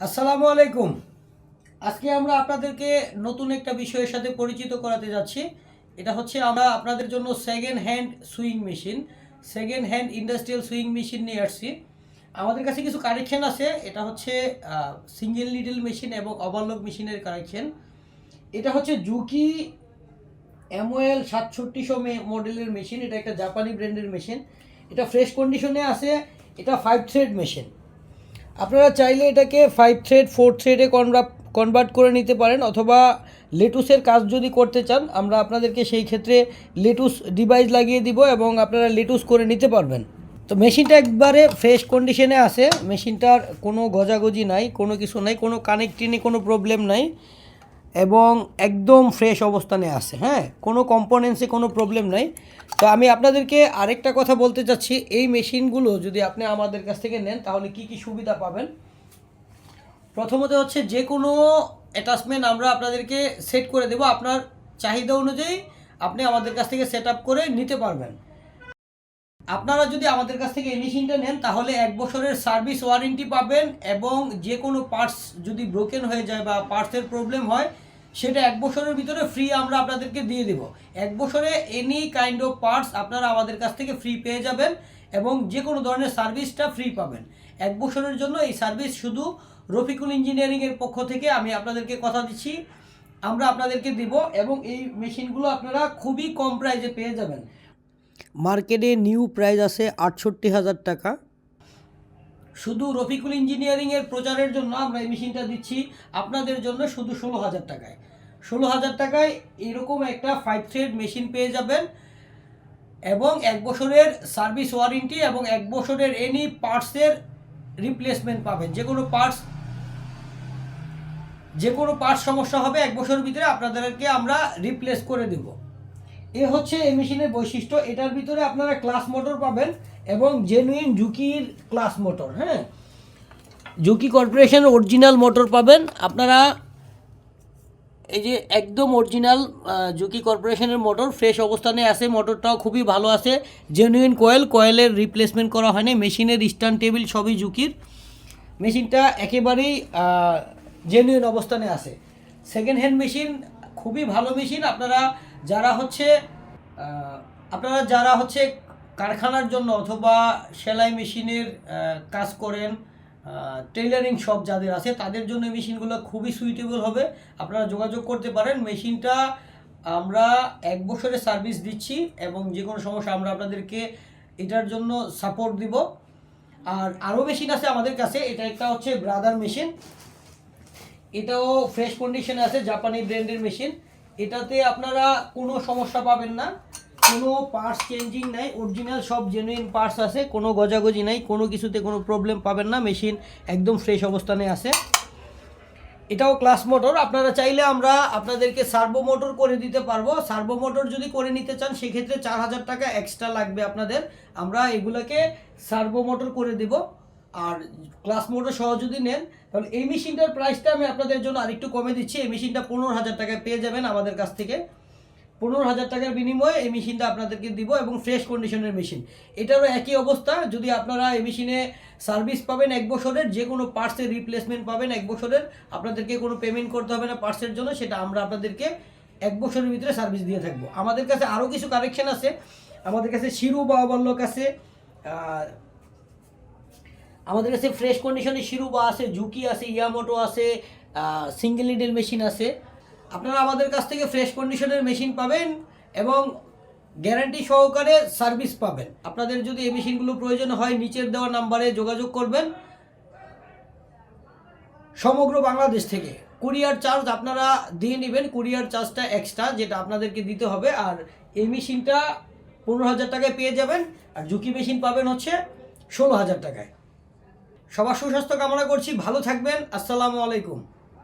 আসসালামু আলাইকুম। আজকে আমরা আপনাদেরকে নতুন একটা বিষয়ের সাথে পরিচিত করাতে যাচ্ছি। এটা হচ্ছে আমরা আপনাদের জন্য second hand sewing machine second hand industrial sewing machine নিয়ে আসছি। আমাদের কাছে কিছু কারেকশন আছে, এটা হচ্ছে সিঙ্গেল নিডল মেশিন এবং ওভারলক মেশিনের কারেকশন এটা হচ্ছে জুকি এমওএল সাতষট্টিশো মডেলের মেশিন এটা একটা জাপানি ব্র্যান্ডের মেশিন এটা ফ্রেশ কন্ডিশনে আছে, এটা ফাইভ থ্রেড মেশিন আপনারা চাইলে এটাকে ফাইভ থ্রেড ফোর থ্রেডে কনভার্ট করে নিতে পারেন, অথবা লেটুসের কাজ যদি করতে চান, আমরা আপনাদেরকে সেই ক্ষেত্রে লেটুস ডিভাইস লাগিয়ে দিব এবং আপনারা লেটুস করে নিতে পারবেন। তো মেশিনটা একবারে ফ্রেশ কন্ডিশনে আছে। মেশিনটার কোনো গজাগজি নাই, কোনো কিছু নাই, কোনো কানেক্টিনে কোনো প্রবলেম নাই। এবং একদম ফ্রেশ অবস্থানে আছে হ্যাঁ? কোনো কম্পোনেন্টসে কোনো প্রবলেম নাই। তো আমি আপনাদেরকে আরেকটা কথা বলতে চাচ্ছি, এই মেশিনগুলো যদি আপনি আমাদের কাছ থেকে নেন, তাহলে কি কি সুবিধা পাবেন? প্রথমত হচ্ছে যে কোনো অ্যাটাচমেন্ট আমরা আপনাদেরকে সেট করে দেবো, আপনার চাহিদা অনুযায়ী আপনি আমাদের কাছ থেকে সেট করে নিতে পারবেন। আপনারা যদি আমাদের কাছ থেকে এই মেশিনটা নেন, তাহলে এক বছরের সার্ভিস ওয়ারেন্টি পাবেন এবং যে কোনো পার্টস যদি ব্রোকেন হয়ে যায় বা পার্টসের প্রবলেম হয় সেটা এক বছরের ভিতরে ফ্রি আমরা আপনাদেরকে দিয়ে দেব। এক বছরে এনি কাইন্ড অফ পার্টস আপনারা আমাদের কাছ থেকে ফ্রি পেয়ে যাবেন এবং যে কোনো ধরনের সার্ভিসটা ফ্রি পাবেন। এক বছরের জন্য এই সার্ভিস শুধু রফিকুল ইঞ্জিনিয়ারিংয়ের পক্ষ থেকে আমি আপনাদেরকে কথা দিচ্ছি, আমরা আপনাদেরকে দিব এবং এই মেশিনগুলো আপনারা খুবই কম প্রাইজে পেয়ে যাবেন। মার্কেটে নিউ প্রাইস আছে আটষট্টি হাজার টাকা। শুধু রফিকুল ইঞ্জিনিয়ারিংয়ের প্রচারের জন্য আমরা এই মেশিনটা দিচ্ছি আপনাদের জন্য শুধু ষোলো হাজার টাকায়। ষোলো হাজার টাকায় এরকম একটা ফাইভ থ্রেড মেশিন পেয়ে যাবেন এবং এক বছরের সার্ভিস ওয়ারেন্টি এবং এক বছরের এনি পার্টসের রিপ্লেসমেন্ট পাবেন। যে কোনো পার্টস যে কোনো পার্টস সমস্যা হবে, এক বছরের ভিতরে আপনাদেরকে আমরা রিপ্লেস করে দেব। এ হচ্ছে এই মেশিনের বৈশিষ্ট্য। এটার ভিতরে আপনারা ক্লাস মোটর পাবেন এবং জেনুইন ঝুঁকির ক্লাস মোটর হ্যাঁ? ঝুঁকি কর্পোরেশন অরিজিনাল মোটর পাবেন। আপনারা এই যে একদম অরিজিনাল জুকি কর্পোরেশনের মোটর ফ্রেশ অবস্থানে আছে মোটরটাও খুবই ভালো আছে। জেনুইন কয়েল কয়েলের রিপ্লেসমেন্ট করা হয়নি, মেশিনের স্ট্যান্ড টেবিল সবই জুকির মেশিনটা একেবারেই জেনুইন অবস্থানে আছে। সেকেন্ড হ্যান্ড মেশিন খুবই ভালো মেশিন আপনারা যারা হচ্ছে আপনারা যারা হচ্ছে কারখানার জন্য অথবা সেলাই মেশিনের কাজ করেন টেইলারিং শপ যাদের আছে, তাদের জন্য মেশিনগুলো খুবই সুইটেবল হবে। আপনারা যোগাযোগ করতে পারেন। মেশিনটা আমরা এক বছরের সার্ভিস দিচ্ছি এবং যে কোনো সমস্যা আমরা আপনাদেরকে এটার জন্য সাপোর্ট দিব। আর আরও মেশিন আছে আমাদের কাছে, এটা একটা হচ্ছে ব্রাদার মেশিন এটাও ফ্রেশ কন্ডিশনে আছে জাপানি ব্র্যান্ডের মেশিন এটাতে আপনারা কোনো সমস্যা পাবেন না। কোনো পার্টস চেঞ্জিং নাই অরিজিনাল সব জেনুইন পার্টস আছে, কোনো গজাগজি নাই, কোনো কিছুতে কোনো প্রবলেম পাবেন না মেশিন একদম ফ্রেশ অবস্থানে আছে। এটাও ক্লাস মোটর আপনারা চাইলে আমরা আপনাদেরকে সার্ভো মোটর করে দিতে পারব। সার্ভো মোটর যদি করে নিতে চান, সেক্ষেত্রে চার হাজার টাকা এক্সট্রা লাগবে আপনাদের। আমরা এগুলোকে সার্ভো মোটর করে দেব। আর ক্লাস মোটর সহ যদি নেন তাহলে এই মেশিনটার প্রাইসটা আমি আপনাদের জন্য আরেকটু কমে দিচ্ছি। এই মেশিনটা পনেরো হাজার টাকায় পেয়ে যাবেন আমাদের কাছ থেকে। পনেরো হাজার টাকার বিনিময়ে এই মেশিনটা আপনাদেরকে দিব এবং ফ্রেশ কন্ডিশনের মেশিন। এটারও একই অবস্থা, যদি আপনারা এই মেশিনে সার্ভিস পাবেন এক বছরের যে কোনো পার্টসের রিপ্লেসমেন্ট পাবেন এক বছরের, আপনাদেরকে কোনো পেমেন্ট করতে হবে না পার্টসের জন্য, সেটা আমরা আপনাদেরকে এক বছরের ভিতরে সার্ভিস দিয়ে থাকব। আমাদের কাছে আরও কিছু কারেকশন আছে। আমাদের কাছে শিরু বা অবল্লক আছে আমাদের কাছে ফ্রেশ কন্ডিশনে শিরুবা আছে জুকি আছে ইয়ামোটো আছে সিঙ্গেল নিডেল মেশিন আছে। আপনারা আমাদের কাছ থেকে ফ্রেশ কন্ডিশনের মেশিন পাবেন এবং গ্যারান্টি সহকারে সার্ভিস পাবেন। আপনাদের যদি এই মেশিনগুলো প্রয়োজন হয়, নিচের দেওয়া নাম্বারে যোগাযোগ করবেন। সমগ্র বাংলাদেশ থেকে। কুরিয়ার চার্জ আপনারা দিয়ে নেবেন। কুরিয়ার চার্জটা এক্সট্রা যেটা আপনাদেরকে দিতে হবে। আর এই মেশিনটা পনেরো হাজার টাকায় পেয়ে যাবেন। আর ঝুঁকি মেশিন পাবেন হচ্ছে ষোলো হাজার টাকায়। সবার সুস্বাস্থ্য কামনা করছি ভালো থাকবেন আসসালামু আলাইকুম।